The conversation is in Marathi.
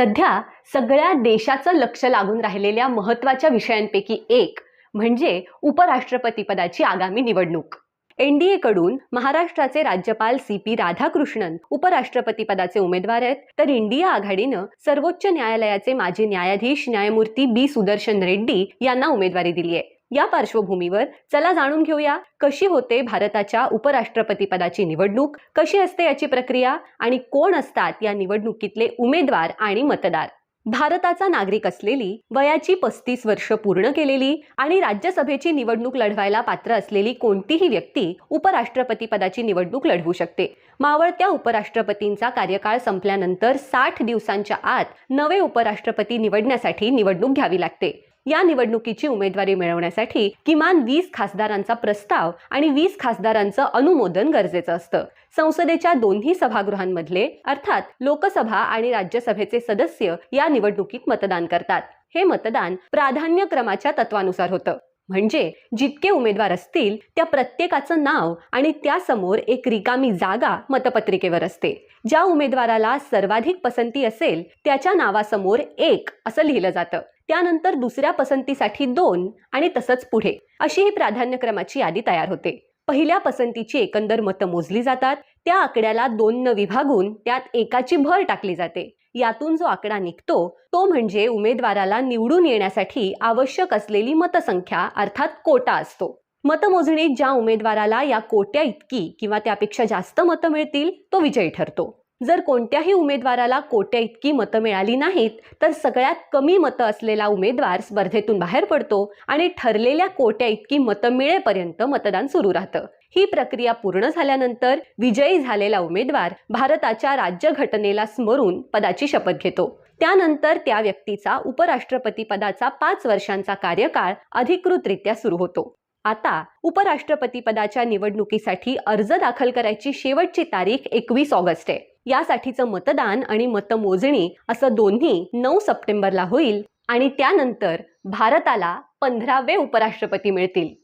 सध्या सगळ्या देशाचं लक्ष लागून राहिलेल्या महत्त्वाच्या विषयांपैकी एक म्हणजे उपराष्ट्रपतीपदाची आगामी निवडणूक. एनडीए कडून महाराष्ट्राचे राज्यपाल सी पी राधाकृष्णन उपराष्ट्रपती पदाचे उमेदवार आहेत. तर इंडिया आघाडीनं सर्वोच्च न्यायालयाचे माजी न्यायाधीश न्यायमूर्ती बी सुदर्शन रेड्डी यांना उमेदवारी दिली आहे. या पार्श्वभूमीवर चला जाणून घेऊया कशी होते भारताच्या उपराष्ट्रपतीपदाची निवडणूक कशी असते याची प्रक्रिया आणि कोण असतात या निवडणुकीतले उमेदवार आणि मतदार. भारताचा नागरिक असलेली वयाची पस्तीस वर्ष पूर्ण केलेली आणि राज्यसभेची निवडणूक लढवायला पात्र असलेली कोणतीही व्यक्ती उपराष्ट्रपती पदाची निवडणूक लढवू शकते. मावळत्या उपराष्ट्रपतींचा कार्यकाळ संपल्यानंतर साठ दिवसांच्या आत नवे उपराष्ट्रपती निवडण्यासाठी निवडणूक घ्यावी लागते. या निवडणुकीची उमेदवारी मिळवण्यासाठी किमान वीस खासदारांचा प्रस्ताव आणि वीस खासदारांचं अनुमोदन गरजेचं असतं. संसदेच्या दोन्ही सभागृहांमधले अर्थात लोकसभा आणि राज्यसभेचे सदस्य या निवडणुकीत मतदान करतात. हे मतदान प्राधान्यक्रमाच्या तत्वानुसार होतं. म्हणजे जितके उमेदवार असतील त्या प्रत्येकाचं नाव आणि त्यासमोर एक रिकामी जागा मतपत्रिकेवर असते. ज्या उमेदवाराला सर्वाधिक पसंती असेल त्याच्या नावासमोर एक असं लिहिलं जातं. त्यानंतर दुसऱ्या पसंतीसाठी दोन आणि तसंच पुढे. अशी ही प्राधान्यक्रमाची यादी तयार होते. पहिल्या पसंतीची एकंदर मतं मोजली जातात. त्या आकड्याला दोन न विभागून त्यात एकाची भर टाकली जाते. यातून जो आकडा निघतो तो म्हणजे उमेदवाराला निवडून येण्यासाठी आवश्यक असलेली मतसंख्या अर्थात कोटा असतो. मतमोजणीत ज्या उमेदवाराला या कोट्या इतकी किंवा त्यापेक्षा जास्त मतं मिळतील तो विजयी ठरतो. जर कोणत्याही उमेदवाराला कोट्या इतकी मतं मिळाली नाहीत तर सगळ्यात कमी मतं असलेला उमेदवार स्पर्धेतून बाहेर पडतो आणि ठरलेल्या कोट्या इतकी मतं मिळेपर्यंत मतदान सुरू राहतं. ही प्रक्रिया पूर्ण झाल्यानंतर विजयी झालेला उमेदवार भारताच्या राज्यघटनेला स्मरून पदाची शपथ घेतो. त्यानंतर त्या व्यक्तीचा उपराष्ट्रपती पदाचा पाच वर्षांचा कार्यकाळ अधिकृतरित्या सुरू होतो. आता उपराष्ट्रपती पदाच्या निवडणुकीसाठी अर्ज दाखल करायची शेवटची तारीख एकवीस ऑगस्ट आहे. यासाठीचं मतदान आणि मतमोजणी असं दोन्ही नऊ सप्टेंबरला होईल आणि त्यानंतर भारताला पंधरावे उपराष्ट्रपती मिळतील.